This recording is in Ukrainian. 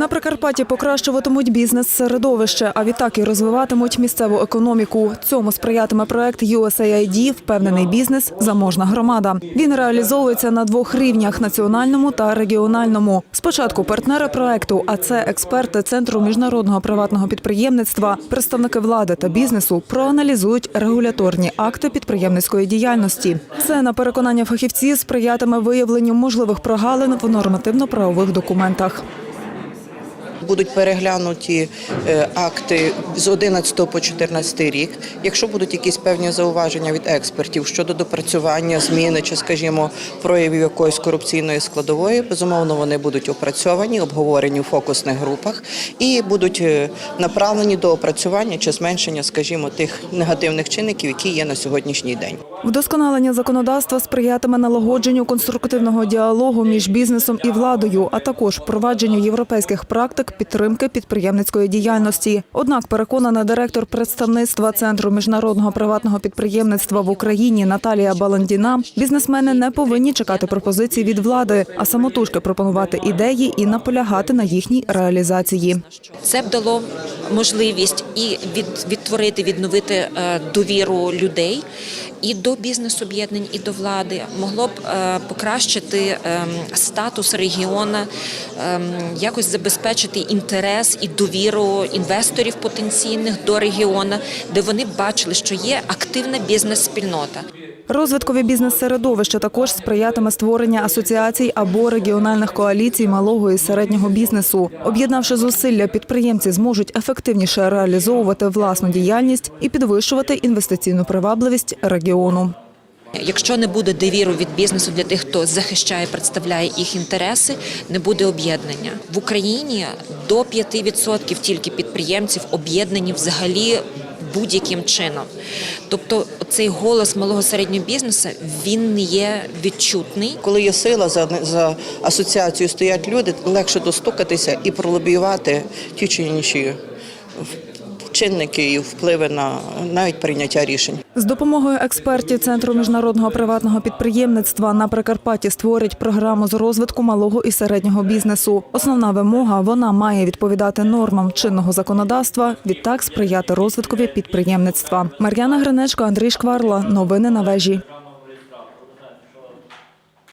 На Прикарпатті покращуватимуть бізнес-середовище, а відтак і розвиватимуть місцеву економіку. Цьому сприятиме проект USAID «Впевнений бізнес. Заможна громада». Він реалізовується на двох рівнях – національному та регіональному. Спочатку партнери проекту, а це експерти Центру міжнародного приватного підприємництва, представники влади та бізнесу проаналізують регуляторні акти підприємницької діяльності. Це, на переконання фахівців, сприятиме виявленню можливих прогалин в нормативно-правових документах. Будуть переглянуті е, акти з 11 по 14 рік. Якщо будуть якісь певні зауваження від експертів щодо допрацювання, зміни чи, скажімо, проявів якоїсь корупційної складової, безумовно, вони будуть опрацьовані, обговорені в фокусних групах і будуть е, направлені до опрацювання чи зменшення, скажімо, тих негативних чинників, які є на сьогоднішній день. Вдосконалення законодавства сприятиме налагодженню конструктивного діалогу між бізнесом і владою, а також впровадженню європейських практик підтримки підприємницької діяльності. Однак, переконана директор представництва Центру міжнародного приватного підприємництва в Україні Наталія Баландіна, бізнесмени не повинні чекати пропозицій від влади, а самотужки пропонувати ідеї і наполягати на їхній реалізації. Це б дало можливість і від, відтворити, відновити е, довіру людей і до бізнес-об'єднань, і до влади. Могло б е, покращити ем, статус регіону, ем, якось забезпечити інтерес і довіру інвесторів потенційних до регіону, де вони бачили, що є активна бізнес-спільнота. Розвиткові бізнес-середовища також сприятиме створення асоціацій або регіональних коаліцій малого і середнього бізнесу. Об'єднавши зусилля, підприємці зможуть ефективніше реалізовувати власну діяльність і підвищувати інвестиційну привабливість регіону. Якщо не буде довіру від бізнесу для тих, хто захищає, представляє їх інтереси, не буде об'єднання в Україні до 5% тільки підприємців об'єднані взагалі будь-яким чином. Тобто цей голос малого середнього бізнесу він не є відчутний. Коли є сила за, за асоціацію стоять люди, легше достукатися і пролобіювати ті чи інші чинники і впливи на навіть прийняття рішень. З допомогою експертів Центру міжнародного приватного підприємництва на Прикарпатті створить програму з розвитку малого і середнього бізнесу. Основна вимога вона має відповідати нормам чинного законодавства, відтак сприяти розвиткові підприємництва. Мар'яна Гринечко, Андрій Шкварла. Новини на вежі.